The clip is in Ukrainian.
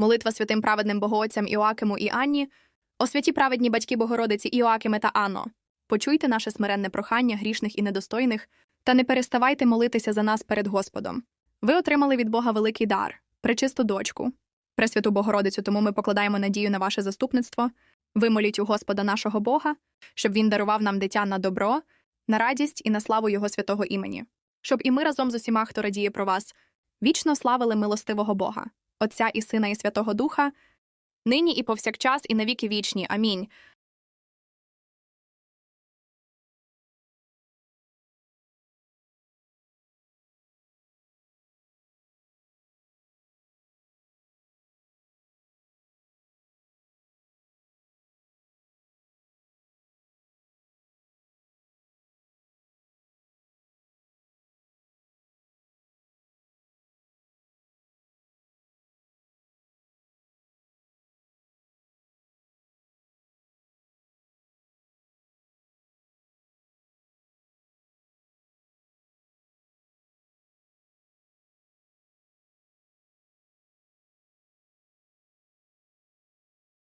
Молитва святим праведним богоотцям Іоакиму і Анні, о святі праведні батьки Богородиці Іоакиме та Анно, почуйте наше смиренне прохання грішних і недостойних, та не переставайте молитися за нас перед Господом. Ви отримали від Бога великий дар, пречисту дочку, Пресвяту Богородицю, тому ми покладаємо надію на ваше заступництво. Вимоліть у Господа нашого Бога, щоб він дарував нам дитя на добро, на радість і на славу Його святого імені, щоб і ми разом з усіма, хто радіє про вас, вічно славили милостивого Бога, Отця і Сина і Святого Духа, нині і повсякчас, і навіки вічні. Амінь.